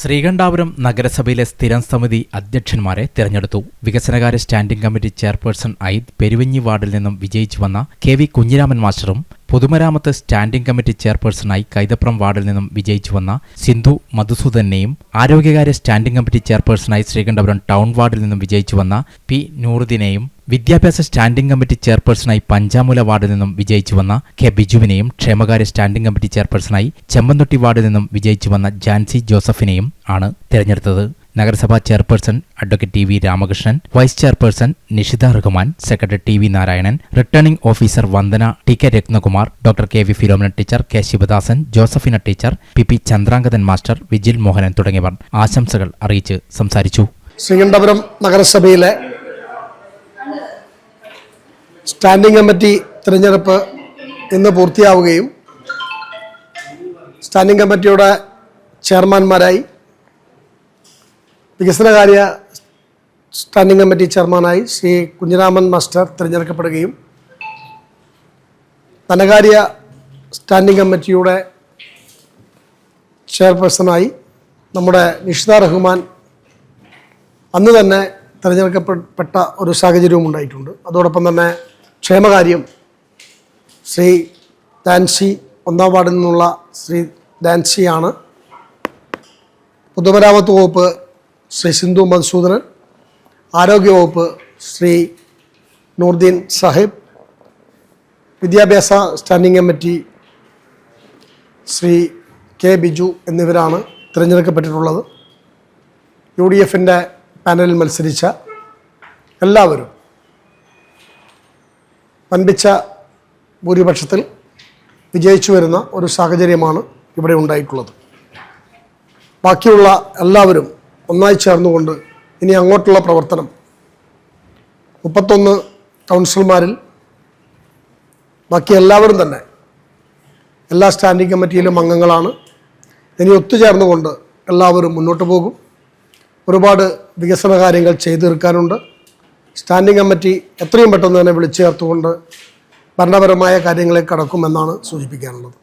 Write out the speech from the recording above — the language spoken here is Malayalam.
ശ്രീകണ്ഠാപുരം നഗരസഭയിലെ സ്ഥിരം സമിതി അധ്യക്ഷന്മാരെ തിരഞ്ഞെടുത്തു. വികസനകാര്യ standing committee chairperson I Peruvanji വാർഡിൽ നിന്നും വിജയിച്ചു വന്ന കെ വി കുഞ്ഞിരാമൻ മാസ്റ്ററും പൊതുമരാമത്ത് സ്റ്റാൻഡിംഗ് കമ്മിറ്റി ചെയർപേഴ്സണായി കൈതപ്രം വാർഡിൽ നിന്നും വിജയിച്ചു വന്ന സിന്ധു മധുസൂദനെയും ആരോഗ്യകാര്യ സ്റ്റാൻഡിംഗ് കമ്മിറ്റി ചെയർപേഴ്സണായി ശ്രീകണ്ഠപുരം ടൗൺ വാർഡിൽ നിന്നും വിജയിച്ചു വന്ന പി നൂറുദ്ദീനെയും വിദ്യാഭ്യാസ സ്റ്റാൻഡിംഗ് കമ്മിറ്റി ചെയർപേഴ്സണായി പഞ്ചാമൂല വാർഡിൽ നിന്നും വിജയിച്ചു വന്ന കെ ബിജുവിനെയും ക്ഷേമകാര്യ സ്റ്റാൻഡിംഗ് കമ്മിറ്റി ചെയർപേഴ്സണായി ചെമ്പന്തൊട്ടി വാർഡിൽ നിന്നും വിജയിച്ചു വന്ന ജാൻസി ജോസഫിനെയും ആണ് തിരഞ്ഞെടുത്തത്. നഗരസഭാ chairperson advocate T V Ramakrishnan vice chairperson Nishitha Rahman secretary T V Narayanan returning officer Vandana T K Ratnakumar doctor K V Philomina teacher K Sivadasan Josephina teacher P P Chandrangathan master Vijil Mohanan തുടങ്ങിയവർ ആശംസകൾ അറിയിച്ച് സംസാരിച്ചു. ശ്രീകണ്ഠപുരം നഗരസഭയിലെ സ്റ്റാൻഡിംഗ് കമ്മിറ്റി തിരഞ്ഞെടുപ്പ് ഇന്ന് പൂർത്തിയാവുകയും സ്റ്റാൻഡിംഗ് കമ്മിറ്റിയുടെ ചെയർമാൻമാരായി വികസനകാര്യ സ്റ്റാൻഡിംഗ് കമ്മിറ്റി ചെയർമാനായി ശ്രീ കുഞ്ഞിരാമൻ മാസ്റ്റർ തിരഞ്ഞെടുക്കപ്പെടുകയും ധനകാര്യ സ്റ്റാൻഡിംഗ് കമ്മിറ്റിയുടെ ചെയർപേഴ്സണായി നമ്മുടെ നിഷിത റഹ്മാൻ അന്ന് തന്നെ തിരഞ്ഞെടുക്കപ്പെട്ട ഒരു സാഹചര്യവും ഉണ്ടായിട്ടുണ്ട്. അതോടൊപ്പം തന്നെ ക്ഷേമകാര്യം. ശ്രീ ദാൻസി ഒന്നാം വാർഡിൽ നിന്നുള്ള ശ്രീ ദാൻസിയാണ്. പൊതുമരാമത്ത് വകുപ്പ് ശ്രീ സിന്ധു മധുസൂദനൻ. ആരോഗ്യവകുപ്പ് ശ്രീ നൂർദ്ദീൻ സാഹിബ്. വിദ്യാഭ്യാസ standing committee Shri K Biju എന്നിവരാണ് തിരഞ്ഞെടുക്കപ്പെട്ടിട്ടുള്ളത്. യു ഡി എഫിന്റെ പാനലിൽ മത്സരിച്ച എല്ലാവരും വൻപിച്ച ഭൂരിപക്ഷത്തിൽ വിജയിച്ചു വരുന്ന ഒരു സാഹചര്യമാണ് ഇവിടെ ഉണ്ടായിട്ടുള്ളത്. ബാക്കിയുള്ള എല്ലാവരും ഒന്നായി ചേർന്നുകൊണ്ട് ഇനി അങ്ങോട്ടുള്ള പ്രവർത്തനം മുപ്പത്തൊന്ന് കൗൺസിലർമാരിൽ ബാക്കി എല്ലാവരും തന്നെ എല്ലാ സ്റ്റാൻഡിംഗ് കമ്മിറ്റിയിലും അംഗങ്ങളാണ്. ഇനി ഒത്തുചേർന്നുകൊണ്ട് എല്ലാവരും മുന്നോട്ട് പോകും. ഒരുപാട് വികസന കാര്യങ്ങൾ ചെയ്തു തീർക്കാനുണ്ട്. സ്റ്റാൻഡിംഗ് കമ്മിറ്റി എത്രയും പെട്ടെന്ന് തന്നെ വിളിച്ചു ചേർത്തുകൊണ്ട് ഭരണപരമായ കാര്യങ്ങളെ കടക്കുമെന്നാണ് സൂചിപ്പിക്കാനുള്ളത്.